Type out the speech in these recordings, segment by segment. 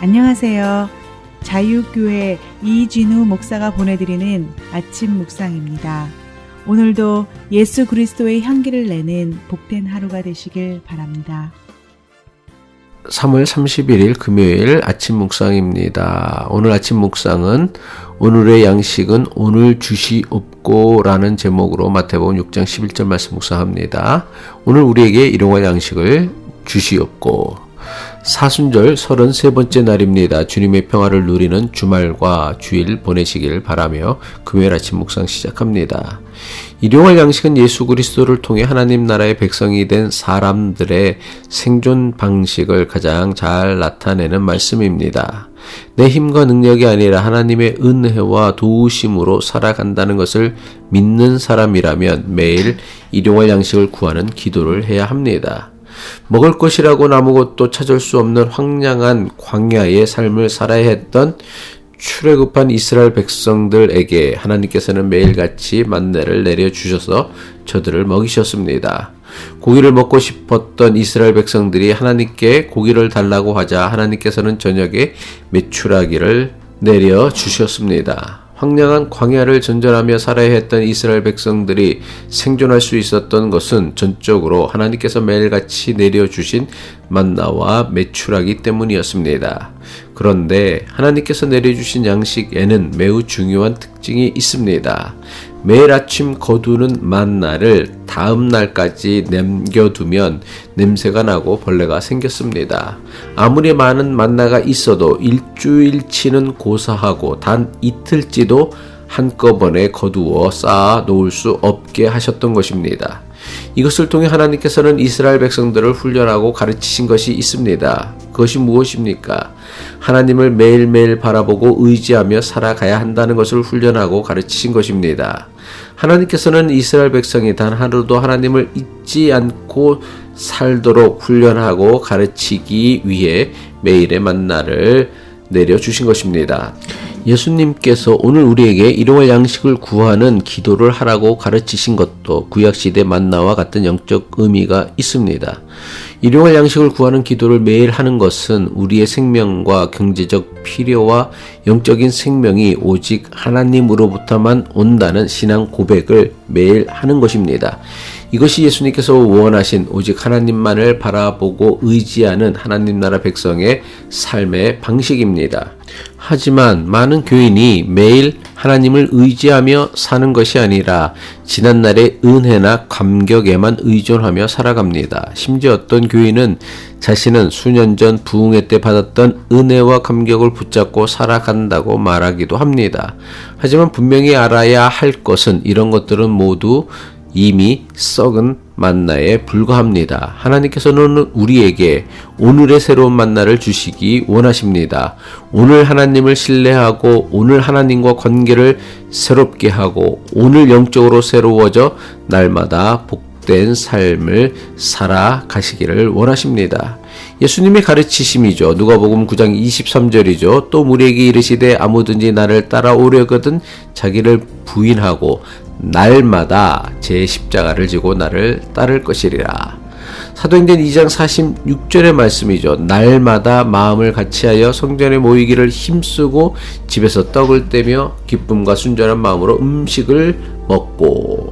안녕하세요. 자유교회 이진우 목사가 보내드리는 아침 묵상입니다. 오늘도 예수 그리스도의 향기를 내는 복된 하루가 되시길 바랍니다. 3월 31일 금요일 아침 묵상입니다. 오늘 아침 묵상은 오늘의 양식은 오늘 주시옵고 라는 제목으로 마태복음 6장 11절 말씀 묵상합니다. 오늘 우리에게 일용할 양식을 주시옵고 사순절 33번째 날입니다. 주님의 평화를 누리는 주말과 주일 보내시길 바라며 금요일 아침 묵상 시작합니다. 일용할 양식은 예수 그리스도를 통해 하나님 나라의 백성이 된 사람들의 생존 방식을 가장 잘 나타내는 말씀입니다. 내 힘과 능력이 아니라 하나님의 은혜와 도우심으로 살아간다는 것을 믿는 사람이라면 매일 일용할 양식을 구하는 기도를 해야 합니다. 먹을 것이라고는 아무것도 찾을 수 없는 황량한 광야의 삶을 살아야 했던 출애굽한 이스라엘 백성들에게 하나님께서는 매일같이 만나를 내려 주셔서 저들을 먹이셨습니다. 고기를 먹고 싶었던 이스라엘 백성들이 하나님께 고기를 달라고 하자 하나님께서는 저녁에 메추라기를 내려 주셨습니다. 황량한 광야를 전전하며 살아야 했던 이스라엘 백성들이 생존할 수 있었던 것은 전적으로 하나님께서 매일같이 내려주신 만나와 매출하기 때문이었습니다. 그런데 하나님께서 내려주신 양식에는 매우 중요한 특징이 있습니다. 매일 아침 거두는 만나를 다음 날까지 남겨두면 냄새가 나고 벌레가 생겼습니다. 아무리 많은 만나가 있어도 일주일치는 고사하고 단 이틀치도 한꺼번에 거두어 쌓아 놓을 수 없게 하셨던 것입니다. 이것을 통해 하나님께서는 이스라엘 백성들을 훈련하고 가르치신 것이 있습니다. 그것이 무엇입니까? 하나님을 매일매일 바라보고 의지하며 살아가야 한다는 것을 훈련하고 가르치신 것입니다. 하나님께서는 이스라엘 백성이 단 하루도 하나님을 잊지 않고 살도록 훈련하고 가르치기 위해 매일의 만나를 내려주신 것입니다. 예수님께서 오늘 우리에게 일용할 양식을 구하는 기도를 하라고 가르치신 것도 구약시대 만나와 같은 영적 의미가 있습니다. 일용할 양식을 구하는 기도를 매일 하는 것은 우리의 생명과 경제적 필요와 영적인 생명이 오직 하나님으로부터만 온다는 신앙 고백을 매일 하는 것입니다. 이것이 예수님께서 원하신 오직 하나님만을 바라보고 의지하는 하나님 나라 백성의 삶의 방식입니다. 하지만 많은 교인이 매일 하나님을 의지하며 사는 것이 아니라 지난날의 은혜나 감격에만 의존하며 살아갑니다. 심지어 어떤 교인은 자신은 수년 전 부흥회 때 받았던 은혜와 감격을 붙잡고 살아간다고 말하기도 합니다. 하지만 분명히 알아야 할 것은 이런 것들은 모두 이미 썩은 만나에 불과합니다. 하나님께서는 우리에게 오늘의 새로운 만나를 주시기 원하십니다. 오늘 하나님을 신뢰하고 오늘 하나님과 관계를 새롭게 하고 오늘 영적으로 새로워져 날마다 복된 삶을 살아가시기를 원하십니다. 예수님의 가르치심이죠. 누가복음 9장 23절이죠. 또 우리에게 이르시되 아무든지 나를 따라오려거든 자기를 부인하고 날마다 제 십자가를 지고 나를 따를 것이리라. 사도행전 2장 46절의 말씀이죠. 날마다 마음을 같이하여 성전에 모이기를 힘쓰고 집에서 떡을 떼며 기쁨과 순전한 마음으로 음식을 먹고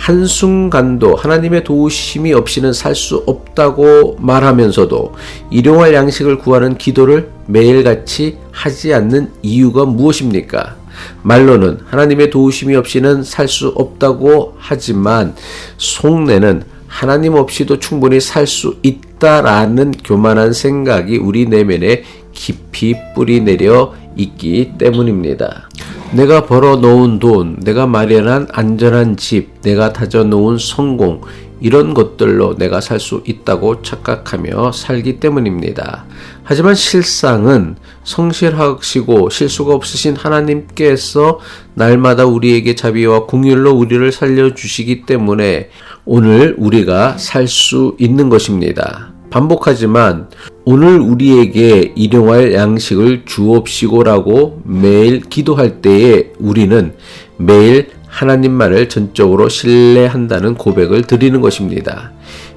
한순간도 하나님의 도우심이 없이는 살 수 없다고 말하면서도 일용할 양식을 구하는 기도를 매일같이 하지 않는 이유가 무엇입니까? 말로는 하나님의 도우심이 없이는 살 수 없다고 하지만 속내는 하나님 없이도 충분히 살 수 있다라는 교만한 생각이 우리 내면에 깊이 뿌리 내려 있기 때문입니다. 내가 벌어 놓은 돈, 내가 마련한 안전한 집, 내가 다져 놓은 성공, 이런 것들로 내가 살 수 있다고 착각하며 살기 때문입니다. 하지만 실상은 성실하시고 실수가 없으신 하나님께서 날마다 우리에게 자비와 공율로 우리를 살려주시기 때문에 오늘 우리가 살 수 있는 것입니다. 반복하지만 오늘 우리에게 일용할 양식을 주옵시고라고 매일 기도할 때에 우리는 매일 하나님만을 전적으로 신뢰한다는 고백을 드리는 것입니다.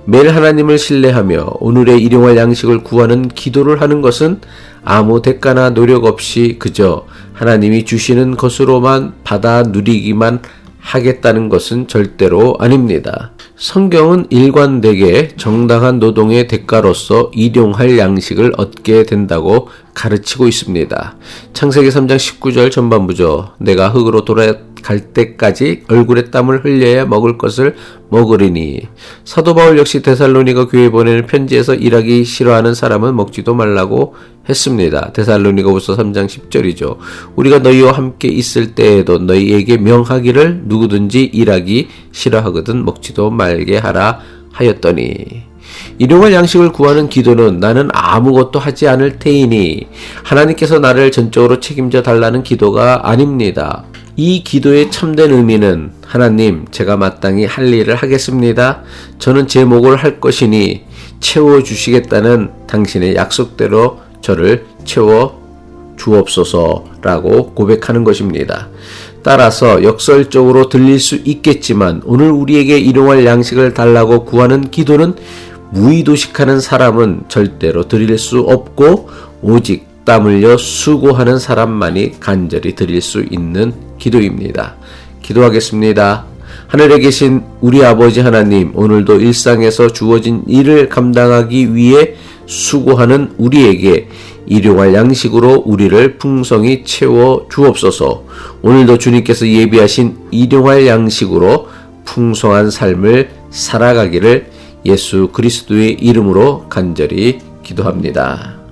매일 하나님을 신뢰하며 오늘의 일용할 양식을 구하는 기도를 하는 것은 아무 대가나 노력 없이 그저 하나님이 주시는 것으로만 받아 누리기만 하겠다는 것은 절대로 아닙니다. 성경은 일관되게 정당한 노동의 대가로서 일용할 양식을 얻게 된다고 가르치고 있습니다. 창세기 3장 19절 전반부죠. 내가 흙으로 돌아 갈 때까지 얼굴에 땀을 흘려야 먹을 것을 먹으리니 사도 바울 역시 데살로니가 교회에 보내는 편지에서 일하기 싫어하는 사람은 먹지도 말라고 했습니다. 데살로니가후서 3장 10절이죠. 우리가 너희와 함께 있을 때에도 너희에게 명하기를 누구든지 일하기 싫어하거든 먹지도 말게 하라 하였더니 일용할 양식을 구하는 기도는 나는 아무것도 하지 않을 테이니 하나님께서 나를 전적으로 책임져 달라는 기도가 아닙니다. 이 기도의 참된 의미는 하나님 제가 마땅히 할 일을 하겠습니다. 저는 제 목을 할 것이니 채워 주시겠다는 당신의 약속대로 저를 채워 주옵소서라고 고백하는 것입니다. 따라서 역설적으로 들릴 수 있겠지만 오늘 우리에게 일용할 양식을 달라고 구하는 기도는 무의도식하는 사람은 절대로 드릴 수 없고 오직 땀 흘려 수고하는 사람만이 간절히 드릴 수 있는 기도입니다. 기도하겠습니다. 하늘에 계신 우리 아버지 하나님, 오늘도 일상에서 주어진 일을 감당하기 위해 수고하는 우리에게 일용할 양식으로 우리를 풍성히 채워 주옵소서. 오늘도 주님께서 예비하신 일용할 양식으로 풍성한 삶을 살아가기를 예수 그리스도의 이름으로 간절히 기도합니다.